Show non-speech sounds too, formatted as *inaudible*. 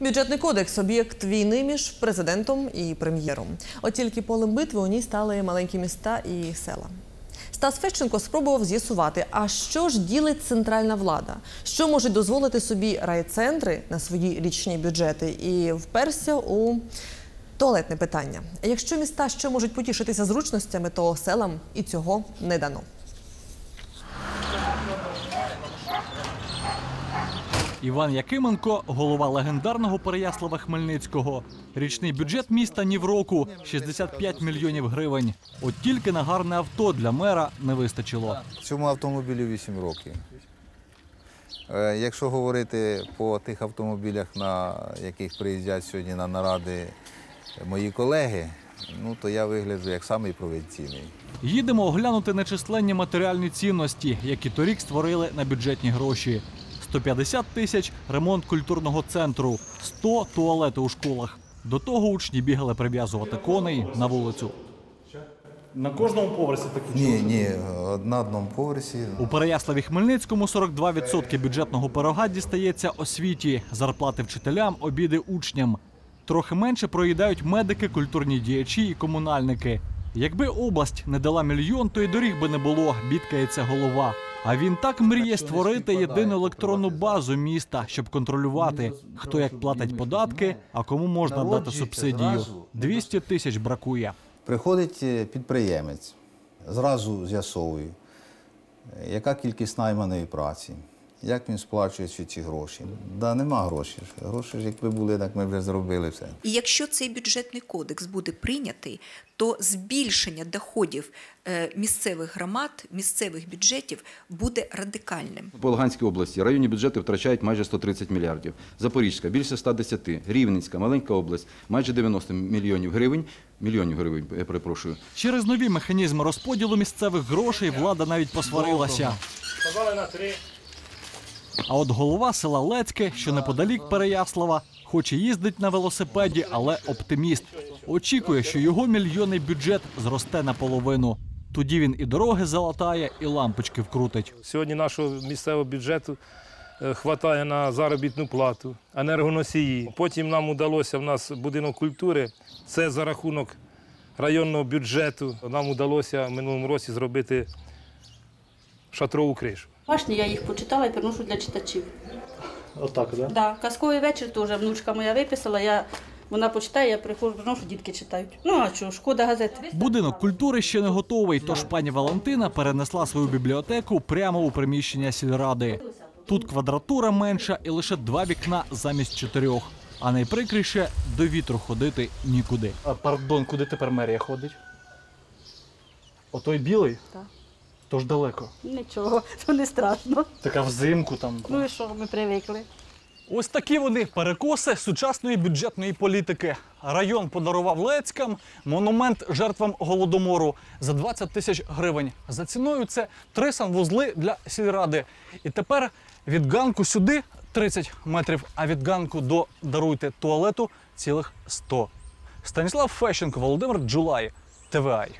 Бюджетний кодекс об'єкт війни між президентом і прем'єром. От тільки полем битви у ній стали маленькі міста і села. Стас Фещенко спробував з'ясувати, а що ж ділить центральна влада, що можуть дозволити собі райцентри на свої річні бюджети, і вперся у туалетне питання. Якщо міста ще можуть потішитися зручностями, то селам і цього не дано. Іван Якименко, голова легендарного Переяслава Хмельницького. Річний бюджет міста ні в року 65 мільйонів гривень. От тільки на гарне авто для мера не вистачило. Цьому автомобілю 8 років. Е, Якщо говорити по тих автомобілях, на яких приїздять сьогодні на наради мої колеги, ну то я вигляджу як самий провінційний. Їдемо оглянути нечисленні матеріальні цінності, які торік створили на бюджетні гроші. 150 тисяч ремонт культурного центру, 100 туалети у школах. До того учні бігали прив'язувати коней на вулицю. На кожному поверсі такі Ні, ні, на одному поверсі. У Переяславі Хмельницькому 42% бюджетного пирога дістається освіті, зарплати вчителям, обіди учням. Трохи менше проїдають медики, культурні діячі і комунальники. Якби область не дала мільйон, то й доріг би не було, бідкається голова. А він так мріє створити єдину електронну базу міста, щоб контролювати, хто як платить податки, а кому можна дати субсидію. 200 тисяч бракує. Приходить е, підприємець, зразу з'ясовую, е, яка кількість найманої праці, як він сплачує всі ці гроші. Да, нема грошей. Гроші ж якби були, так ми вже зробили все. І якщо цей бюджетний кодекс буде прийнятий, то збільшення доходів е, місцевих громад, місцевих бюджетів буде радикальним. По Луганській області районні бюджети втрачають майже 130 мільярдів. Запорізька більше 110, Рівненська, маленька область майже 90 мільйонів гривень. Мільйонів гривень, я перепрошую. Через нові механізми розподілу місцевих грошей влада навіть посварилася. Сказали на три. А от голова села Лецьке, що неподалік Переяслава, хоче їздить на велосипеді, але оптиміст. Очікує, що його мільйонний бюджет зросте наполовину. Тоді він і дороги залатає, і лампочки вкрутить. Сьогодні нашого місцевого бюджету е, хватає на заробітну плату, енергоносії. Потім нам вдалося в нас будинок культури. Це за рахунок районного бюджету. Нам вдалося в минулому році зробити шатрову кришу. Башні я їх почитала і приношу для читачів. Отак, так? Да, казковий вечір теж внучка моя виписала. Я вона почитає, я приходжу, приношу, дітки читають. Ну а що, шкода газет. Будинок культури ще не готовий, тож пані Валентина перенесла свою бібліотеку прямо у приміщення сільради. Тут квадратура менша і лише два вікна замість чотирьох. А найприкріше до вітру ходити нікуди. А пардон, куди тепер мерія ходить? Отой білий? Так. Тож далеко. Нічого, *laughs* то не страшно. Така взимку там. Ну і що, ми привикли. Ось такі вони перекоси сучасної бюджетної політики. Район подарував Лецькам монумент жертвам голодомору за 20 тисяч гривень. За ціною це три санвузли для сільради. І тепер від ганку сюди 30 метрів, а від ганку до даруйте туалету цілих 100. Станіслав Фещенко, Володимир Джулай, ТВАЙ.